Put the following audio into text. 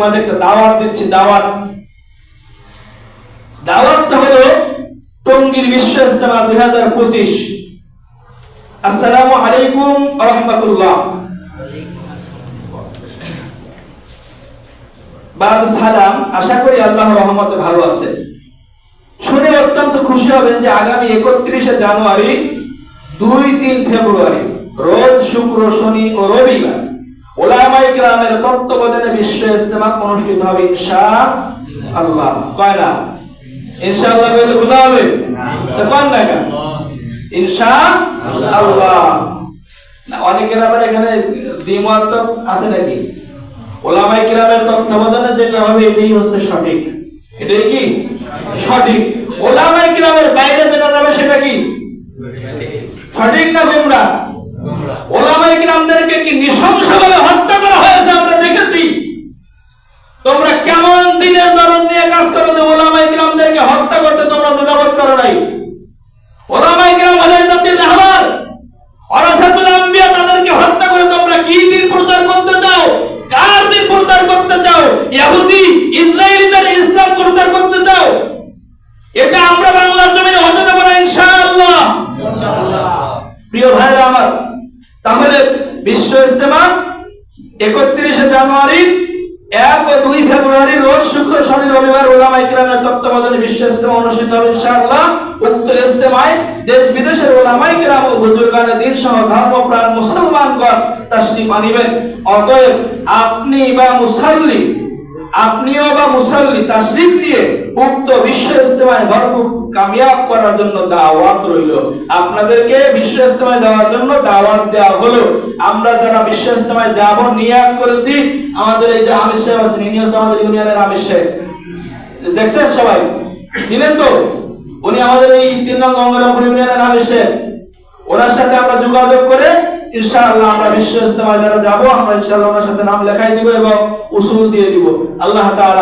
মাঝে একটা দাওয়াত দিচ্ছি, দাওয়াত। দাওয়াতটা হলো টঙ্গীর বিশ্ব ইস্তেমা দুই হাজার পঁচিশ। আসসালামু আলাইকুম রহমতুল্লাহ বাদ সালাম, আশা করি আল্লাহ রহমতে ভালো আছে। শুনে অত্যন্ত খুশি হবেন যে আগামী একত্রিশে জানুয়ারি দুই তিন ফেব্রুয়ারি, রোজ শুক্র, শনি ও রবিবার। ওলামাই গ্রামের তত্ত্বাবধানে বিশ্ব অনুষ্ঠিত হবে ইনশা আল্লাহ কয় এখানে আছে নাকি? ওলামাই কিরামের তত্ত্বাবধানে যেটা হবে এটাই হচ্ছে সঠিক। এটাই কি? সঠিক। ওলামাই গ্রামের বাইরে তাহলে বিশ্ব ইস্তেমা একত্রিশে জানুয়ারি এক ও দুই ফেব্রুয়ারি রোজ শুক্র, শনি, রবিবার ওলামা ইকরামের তত্ত্বাবধানে বিশ্ব ইস্তেমা অনুষ্ঠিত হবে ইনশাআল্লাহ। উক্ত ইস্তেমায় দেশ বিদেশের ওলামা ইকরাম ও বুজুর্গানে দিন সহ ধর্মপ্রাণ মুসলমানগণ তাশরিফ আনিবেন। অতএব আপনি বা মুসাল্লি আপনিও বা মুসাল্লি তাশরিফ নিয়ে উক্ত বিশ্ব ইস্তেমায় ভরপুর কামিয়াব করার জন্য দাওয়াত রইল। আপনাদেরকে বিশ্ব ইস্তেমায় দেওয়ার জন্য দাওয়াত দেওয়া হলো। আমরা যারা বিশ্ব ইস্তেমায় যাব, নিয়াত করেছি, আমাদের এই যে আমির সাহেব আছেন ইনি হচ্ছে আমাদের ইউনিয়নের আমির সাহেব। দেখছেন সবাই? চিনেন তো? উনি আমাদের এই তিন নং গঙ্গারামপুর ইউনিয়নের আমির সাহেব। ওনার সাথে আমরা যোগাযোগ করে ইনশাআল্লাহ আমরা বিশ্ব ইস্তেমায় যারা যাব। আমরা ইনশাআল্লাহ ওনার সাথে নাম লেখাই দিব এবং উসুল দিয়ে দিব। আল্লাহ তাআলা